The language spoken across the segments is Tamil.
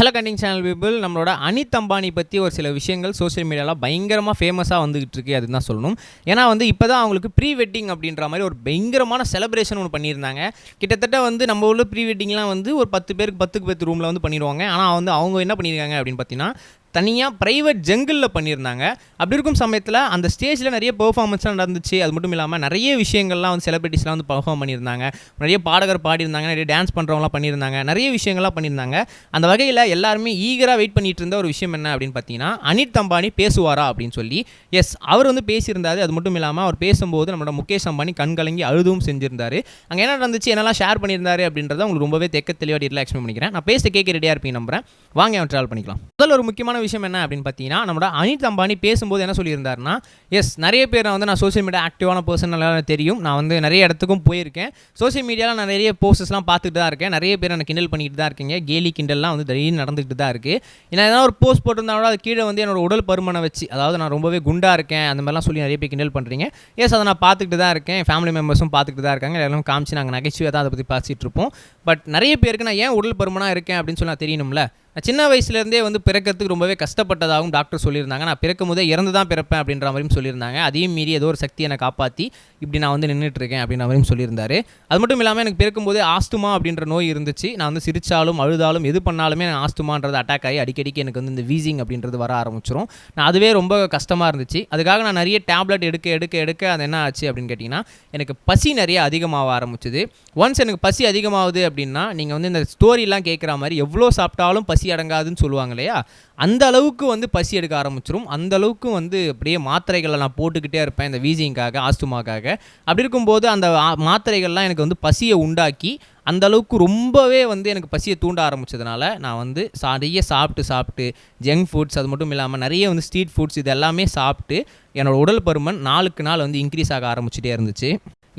ஹலோ கண்டிங் சேனல் பீப்புள் நம்மளோட அனித் அம்பானி பற்றி ஒரு சில விஷயங்கள் சோஷியல் மீடியாவில் பயங்கரமாக ஃபேமஸாக வந்துகிட்டு இருக்கு அதுதான் தான் சொல்லணும். ஏன்னா வந்து இப்போ தான் அவங்களுக்கு ப்ரீ வெட்டிங் அப்படின்ற மாதிரி ஒரு பயங்கரமான செலிப்ரேஷன் ஒன்று பண்ணியிருந்தாங்க. கிட்டத்தட்ட வந்து நம்ம உள்ள ப்ரீ வெட்டிங்லாம் வந்து ஒரு பத்து பேருக்கு பத்துக்கு பத்து ரூமில் வந்து பண்ணிடுவாங்க. ஆனால் வந்து அவங்க என்ன பண்ணியிருக்காங்க அப்படின்னு பார்த்தீங்கன்னா தனியாக ப்ரைவேட் ஜங்கிளில் பண்ணியிருந்தாங்க. அப்படி இருக்கும் சமயத்தில் அந்த ஸ்டேஜில் நிறைய பெர்ஃபார்மன்ஸ்லாம் நடந்துச்சு. அது மட்டும் இல்லாமல் நிறைய விஷயங்கள்லாம் வந்து செலிபிரிட்டிஸ்லாம் வந்து பர்ஃபார்ம் பண்ணியிருந்தாங்க. நிறைய பாடகர் பாடியிருந்தாங்க. நிறைய டான்ஸ் பண்ணுறவங்களாம் பண்ணியிருந்தாங்க. நிறைய விஷயங்கள்லாம் பண்ணியிருந்தாங்க. அந்த வகையில் எல்லாருமே ஈகராக வெயிட் பண்ணிட்டு இருந்த ஒரு விஷயம் என்ன அப்படின்னு பார்த்தீங்கன்னா அனித் அம்பானி பேசுவாரா அப்படின்னு சொல்லி. எஸ் அவர் வந்து பேசியிருந்தாரு. அது மட்டும் இல்லாமல் அவர் பேசும்போது நம்மளோட முகேஷ் அம்பானி கண் கலங்கி அழுதும் செஞ்சிருந்தாரு. அங்கே என்ன நடந்துச்சு? என்னெல்லாம் ஷேர் பண்ணியிருந்தாரு அப்படின்றத உங்களுக்கு ரொம்பவே தெக்க தெளிவாக டீட்டெயில் எக்ஸ்பிளைன் பண்ணிக்கிறேன். நான் பேச கேட்க ரெடியாக இருப்பீங்க நம்புறேன். வாங்க அவன் ட்ராவல் பண்ணிக்கலாம். முதல்ல ஒரு முக்கியமான விஷயம் என்ன அப்படின்னு பார்த்தீங்கன்னா நம்மளோட அனித் அம்பானி பேசும்போது என்ன சொல்லியிருந்தாருன்னா எஸ் நிறைய பேர் வந்து நான் சோஷியல் மீடியா ஆக்டிவான பர்சன் நல்லா தெரியும். நான் வந்து நிறைய இடத்துக்கும் போயிருக்கேன். சோஷியல் மீடியாவில் நான் நிறைய போஸ்டர்ஸ்லாம் பார்த்துட்டு தான் இருக்கேன். நிறைய பேர் எனக்கு கிண்டல் பண்ணிட்டு தான் இருக்கீங்க. கேலி கிண்டல்லாம் வந்து டெய்லியும் நடந்துகிட்டு தான் இருக்குது ஏன்னா ஏதாவது ஒரு போஸ்ட் போட்டிருந்தாலும் கூட அது கீழே வந்து என்னோட உடல் பருமனை வச்சு அதாவது நான் ரொம்பவே குண்டாக இருக்கேன் அந்த மாதிரிலாம் சொல்லி நிறைய பேர் கிண்டல் பண்ணுறீங்க எஸ் அதை நான் பார்த்துக்கிட்டு தான் இருக்கேன். ஃபேமிலி மெம்பர்ஸும் பார்த்துக்கிட்டு தான் இருக்காங்க. எல்லாம் காமிச்சு நாங்கள் நகைச்சுவை தான் அதை பற்றி பேசிகிட்டு இருப்போம். பட் நிறைய பேருக்கு நான் ஏன் உடல் பருமனாக இருக்கேன் அப்படின்னு சொல்லி நான் தெரியணும்ல? சின்ன வயசுலேருந்தே வந்து பிறக்கிறதுக்கு ரொம்பவே கஷ்டப்பட்டதாகவும் டாக்டர் சொல்லியிருந்தாங்க. நான் பிறக்கும் போதே இறந்து தான் பிறப்பேன் அப்படின்ற மாதிரியும் சொல்லியிருந்தாங்க. அதையும் மீறி ஏதோ ஒரு சக்தி என்னை காப்பாற்றி இப்படி நான் வந்து நின்றுட்டு இருக்கேன் அப்படின்ற மாதிரியும் சொல்லியிருந்தாரு. அது மட்டும் இல்லாமல் எனக்கு பிறக்கும்போதே ஆஸ்துமா அப்படின்ற நோய் இருந்துச்சு. நான் வந்து சிரித்தாலும் அழுதாலும் எது பண்ணாலுமே எனக்கு ஆஸ்துமான்றது அட்டாக் ஆகி அடிக்கடிக்கு எனக்கு வந்து இந்த வீசிங் அப்படின்றது வர ஆரம்பிச்சிரும். நான் அதுவே ரொம்ப கஷ்டமாக இருந்துச்சு. அதுக்காக நான் நிறைய டேப்லெட் எடுக்க எடுக்க எடுக்க அது என்ன ஆச்சு அப்படின்னு கேட்டிங்கன்னா எனக்கு பசி நிறைய அதிகமாக ஆரம்பிச்சுது. ஒன்ஸ் எனக்கு பசி அதிகமாகுது அப்படின்னா நீங்கள் வந்து இந்த ஸ்டோரிலாம் கேட்குற மாதிரி எவ்வளோ சாப்பிட்டாலும் பசி அடங்காதுன்னு சொல்லுவாங்க இல்லையா? அந்த அளவுக்கு வந்து பசி எடுக்க ஆரம்பிச்சிரும். அந்த அளவுக்கு வந்து அப்படியே மாத்திரைகளை நான் போட்டுக்கிட்டே இருப்பேன் இந்த வீசிங்காக ஆஸ்துமாக்காக. அப்படி இருக்கும்போது அந்த மாத்திரைகள்லாம் எனக்கு வந்து பசியை உண்டாக்கி அந்த அளவுக்கு ரொம்பவே வந்து எனக்கு பசியை தூண்ட ஆரம்பிச்சதுனால நான் வந்து நிறைய சாப்பிட்டு சாப்பிட்டு ஜங்க் ஃபுட்ஸ் அது மட்டும் இல்லாமல் நிறைய வந்து ஸ்ட்ரீட் ஃபுட்ஸ் இது எல்லாமே சாப்பிட்டு என்னோட உடல் பருமன் நாளுக்கு நாள் வந்து இன்க்ரீஸ் ஆக ஆரம்பிச்சிட்டே இருந்துச்சு.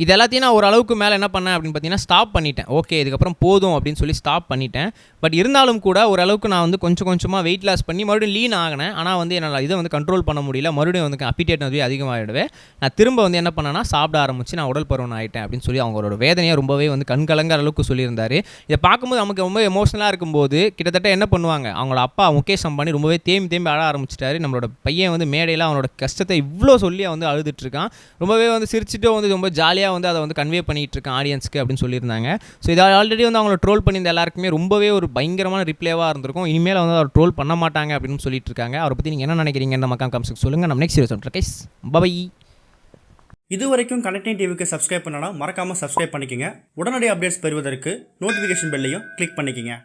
இது எல்லாத்தையும் நான் ஓரளவுக்கு மேலே என்ன பண்ணேன் அப்படின்னு பார்த்தீங்கன்னா ஸ்டாப் பண்ணிட்டேன். ஓகே இதுக்கப்புறம் போதும் அப்படின்னு சொல்லி ஸ்டாப் பண்ணிட்டேன். பட் இருந்தாலும் கூட ஓரளவுக்கு நான் வந்து கொஞ்சம் கொஞ்சமாக வெயிட் லாஸ் பண்ணி மறுபடியும் லீன் ஆகினேன். ஆனால் வந்து என்னால் இதை வந்து கண்ட்ரோல் பண்ண முடியல. மறுபடியும் வந்து அப்பிடேட் வந்து அதிகமாகிடுவேன் நான் திரும்ப வந்து என்ன பண்ணேன்னா சாப்பிட ஆரம்பிச்சு நான் உடல் பருவன் ஆகிட்டேன் அப்படின்னு சொல்லி அவங்களோட வேதனையை ரொம்பவே வந்து கண்கலங்கிற அளவுக்கு சொல்லியிருந்தார். இதை பார்க்கும்போது நமக்கு ரொம்ப எமோஷனலாக இருக்கும்போது கிட்டத்தட்ட என்ன பண்ணுவாங்க? அவங்களோட அப்பா முகேஷ் அம்பானி ரொம்பவே தேம்பி தேம்பி அழ ஆரம்பிச்சிட்டாரு. நம்மளோட பையன் வந்து மேடையில் அவனோட கஷ்டத்தை இவ்வளோ சொல்லி வந்து அழுதுட்டு இருக்கான். ரொம்பவே வந்து சிரிச்சுட்டு வந்து ரொம்ப ஜாலியாக வந்து அதை வந்து கன்வே பண்ணிகிட்டு இருக்கேன் ஆடியன்ஸ்க்கு அப்படின்னு சொல்லியிருந்தாங்க. ஸோ இதை ஆல்ரெடி வந்து அவங்கள ட்ரோல் பண்ணியிருந்த எல்லாருக்குமே ரொம்பவே ஒரு பயங்கரமான ரிப்ளேவாக இருந்திருக்கும். இனிமேல் வந்து அவர் ட்ரோல் பண்ண மாட்டாங்க அப்படின்னு சொல்லிட்டு இருக்காங்க அவரை பற்றி நீங்கள் என்ன நினைக்கிறீங்க மக்கா கம்ஸ் சொல்லுங்கள் நம்ம நெக்ஸ்ட் சொல்கிறேன் கைஸ் பபை இது வரைக்கும் கனெக்டிங் டிவிக்கு சப்ஸ்கிரைப் பண்ணனா மறக்காமல் சப்ஸ்கிரைப் பண்ணிக்கங்க. உடனடி அப்டேட்ஸ் பெறுவதற்கு நோட்டிஃபிகேஷன் பெல்லையும் கிளிக் பண்ணிக்கங்க.